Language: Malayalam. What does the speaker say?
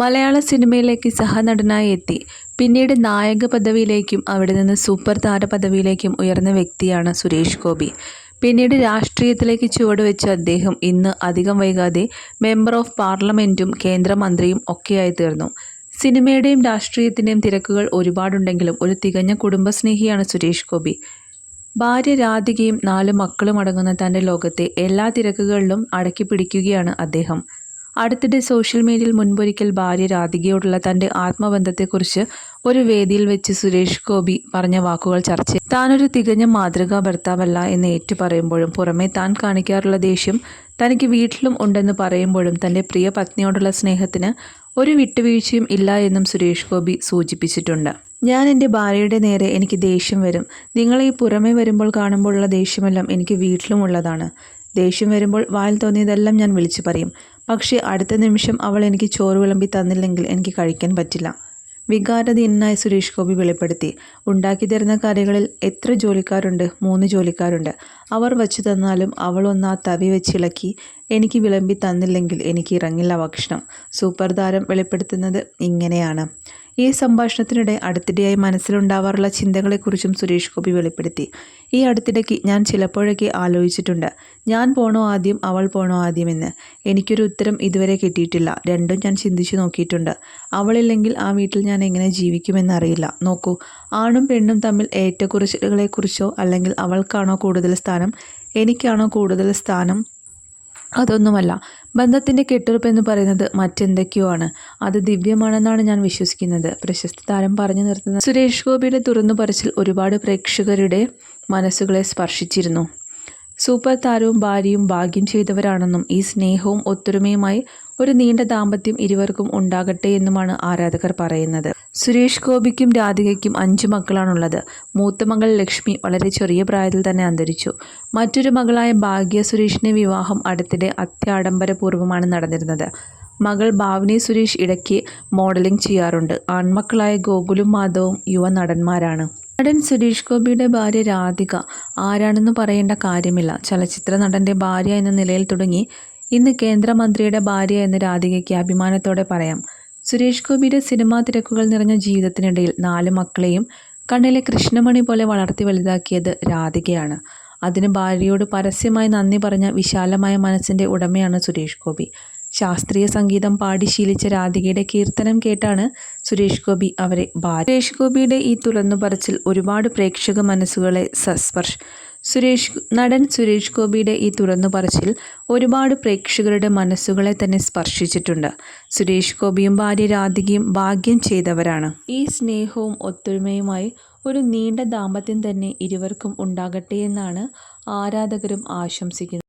മലയാള സിനിമയിലേക്ക് സഹനടനായി എത്തി. പിന്നീട് നായക പദവിയിലേക്കും അവിടെ നിന്ന് സൂപ്പർ താര പദവിയിലേക്കും ഉയർന്ന വ്യക്തിയാണ് സുരേഷ് ഗോപി. പിന്നീട് രാഷ്ട്രീയത്തിലേക്ക് ചുവടുവെച്ച അദ്ദേഹം ഇന്ന് അധികം വൈകാതെ മെമ്പർ ഓഫ് പാർലമെന്റും കേന്ദ്രമന്ത്രിയും ഒക്കെയായി തീർന്നു. സിനിമയുടെയും രാഷ്ട്രീയത്തിന്റെയും തിരക്കുകൾ ഒരുപാടുണ്ടെങ്കിലും ഒരു തികഞ്ഞ കുടുംബസ്നേഹിയാണ് സുരേഷ് ഗോപി. ഭാര്യ രാധികയും നാല് മക്കളും അടങ്ങുന്ന തന്റെ ലോകത്തെ എല്ലാ തിരക്കുകളിലും അടക്കി പിടിക്കുകയാണ് അദ്ദേഹം. അടുത്തിടെ സോഷ്യൽ മീഡിയയിൽ മുൻപൊരിക്കൽ ഭാര്യ രാധികയോടുള്ള തന്റെ ആത്മബന്ധത്തെക്കുറിച്ച് ഒരു വേദിയിൽ വെച്ച് സുരേഷ് ഗോപി പറഞ്ഞ വാക്കുകൾ ചർച്ച താനൊരു തികഞ്ഞ മാതൃകാ ഭർത്താവല്ല എന്ന് ഏറ്റു പറയുമ്പോഴും പുറമെ താൻ കാണിക്കാറുള്ള ദേഷ്യം തനിക്ക് വീട്ടിലും ഉണ്ടെന്ന് പറയുമ്പോഴും തന്റെ പ്രിയ പത്നിയോടുള്ള സ്നേഹത്തിന് ഒരു വിട്ടുവീഴ്ചയും ഇല്ല എന്നും സുരേഷ് ഗോപി സൂചിപ്പിച്ചിട്ടുണ്ട്. ഞാൻ എന്റെ ഭാര്യയുടെ നേരെ എനിക്ക് ദേഷ്യം വരും. നിങ്ങളെ ഈ പുറമേ വരുമ്പോൾ കാണുമ്പോഴുള്ള ദേഷ്യമെല്ലാം എനിക്ക് വീട്ടിലും ഉള്ളതാണ്. ദേഷ്യം വരുമ്പോൾ വായിൽ തോന്നിയതെല്ലാം ഞാൻ വിളിച്ചു പറയും. പക്ഷേ അടുത്ത നിമിഷം അവൾ എനിക്ക് ചോറ് വിളമ്പി തന്നില്ലെങ്കിൽ എനിക്ക് കഴിക്കാൻ പറ്റില്ല. വികാരധീനനായ സുരേഷ് ഗോപി വെളിപ്പെടുത്തി. ഉണ്ടാക്കി തരുന്ന കറികളിൽ എത്ര ജോലിക്കാരുണ്ട്? മൂന്ന് ജോലിക്കാരുണ്ട്. അവർ വച്ചു തന്നാലും അവൾ ഒന്ന് ആ തവി വെച്ചിളക്കി എനിക്ക് വിളമ്പി തന്നില്ലെങ്കിൽ എനിക്ക് ഇറങ്ങില്ല ഭക്ഷണം. സൂപ്പർ താരം വെളിപ്പെടുത്തുന്നത് ഇങ്ങനെയാണ്. ഈ സംഭാഷണത്തിനിടെ അടുത്തിടെയായി മനസ്സിലുണ്ടാവാറുള്ള ചിന്തകളെക്കുറിച്ചും സുരേഷ് ഗോപി വെളിപ്പെടുത്തി. ഈ അടുത്തിടയ്ക്ക് ഞാൻ ചിലപ്പോഴൊക്കെ ആലോചിച്ചിട്ടുണ്ട് ഞാൻ പോണോ ആദ്യം അവൾ പോണോ ആദ്യം എന്ന്. എനിക്കൊരു ഉത്തരം ഇതുവരെ കിട്ടിയിട്ടില്ല. രണ്ടും ഞാൻ ചിന്തിച്ചു നോക്കിയിട്ടുണ്ട്. അവളില്ലെങ്കിൽ ആ വീട്ടിൽ ഞാൻ എങ്ങനെ ജീവിക്കുമെന്നറിയില്ല. നോക്കൂ ആണും പെണ്ണും തമ്മിൽ ഏറ്റക്കുറച്ചിലുകളെക്കുറിച്ചോ അല്ലെങ്കിൽ അവൾക്കാണോ കൂടുതൽ സ്ഥാനം എനിക്കാണോ കൂടുതൽ സ്ഥാനം അതൊന്നുമല്ല. ബന്ധത്തിന്റെ കെട്ടുറപ്പ് എന്ന് പറയുന്നത് മറ്റെന്തൊക്കെയോ ആണ്. അത് ദിവ്യമാണെന്നാണ് ഞാൻ വിശ്വസിക്കുന്നത്. പ്രശസ്ത താരം പറഞ്ഞു നിർത്തുന്ന സുരേഷ് ഗോപിയുടെ തുറന്നു പറച്ചിൽ ഒരുപാട് പ്രേക്ഷകരുടെ മനസ്സുകളെ സ്പർശിച്ചിരുന്നു. സൂപ്പർ താരവും ഭാര്യയും ഭാഗ്യം ചെയ്തവരാണെന്നും ഈ സ്നേഹവും ഒത്തൊരുമയുമായി ഒരു നീണ്ട ദാമ്പത്യം ഇരുവർക്കും ഉണ്ടാകട്ടെ എന്നുമാണ് ആരാധകർ പറയുന്നത്. സുരേഷ് ഗോപിക്കും രാധികയ്ക്കും അഞ്ചു മക്കളാണുള്ളത്. മൂത്ത മകൾ ലക്ഷ്മി വളരെ ചെറിയ പ്രായത്തിൽ തന്നെ അന്തരിച്ചു. മറ്റൊരു മകളായ ഭാഗ്യ സുരേഷിന്റെ വിവാഹം അടുത്തിടെ അത്യാഡംബരപൂർവമാണ് നടന്നിരുന്നത്. മകൾ ഭാവനി സുരേഷ് ഇടയ്ക്ക് മോഡലിംഗ് ചെയ്യാറുണ്ട്. ആൺമക്കളായ ഗോകുലും മാധവും യുവ നടന്മാരാണ്. നടൻ സുരേഷ് ഗോപിയുടെ ഭാര്യ രാധിക ആരാണെന്ന് പറയേണ്ട കാര്യമില്ല. ചലച്ചിത്ര നടന്റെ ഭാര്യ എന്ന നിലയിൽ തുടങ്ങി. ഇന്ന് കേന്ദ്രമന്ത്രിയുടെ ഭാര്യ എന്ന് രാധികയ്ക്ക് അഭിമാനത്തോടെ പറയാം. സുരേഷ് ഗോപിയുടെ സിനിമാ തിരക്കുകൾ നിറഞ്ഞ ജീവിതത്തിനിടയിൽ നാല് മക്കളെയും കണ്ണിലെ കൃഷ്ണമണി പോലെ വളർത്തി വലുതാക്കിയത് രാധികയാണ്. അതിന് ഭാര്യയോട് പരസ്യമായി നന്ദി പറഞ്ഞ വിശാലമായ മനസ്സിന്റെ ഉടമയാണ് സുരേഷ് ഗോപി. ശാസ്ത്രീയ സംഗീതം പാടി ശീലിച്ച രാധികയുടെ കീർത്തനം കേട്ടാണ് സുരേഷ് ഗോപി അവരെ ഭാര്യ. സുരേഷ് ഗോപിയുടെ ഈ തുറന്നു പറച്ചിൽ ഒരുപാട് പ്രേക്ഷക മനസ്സുകളെ സസ്പർശ. സുരേഷ് നടൻ സുരേഷ് ഗോപിയുടെ ഈ തുറന്നു പറച്ചിൽ ഒരുപാട് പ്രേക്ഷകരുടെ മനസ്സുകളെ തന്നെ സ്പർശിച്ചിട്ടുണ്ട്. സുരേഷ് ഗോപിയും ഭാര്യ രാധികയും ഭാഗ്യം ചെയ്തവരാണ്. ഈ സ്നേഹവും ഒത്തൊരുമയുമായി ഒരു നീണ്ട ദാമ്പത്യം തന്നെ ഇരുവർക്കും ഉണ്ടാകട്ടെ എന്നാണ് ആരാധകരും ആശംസിക്കുന്നത്.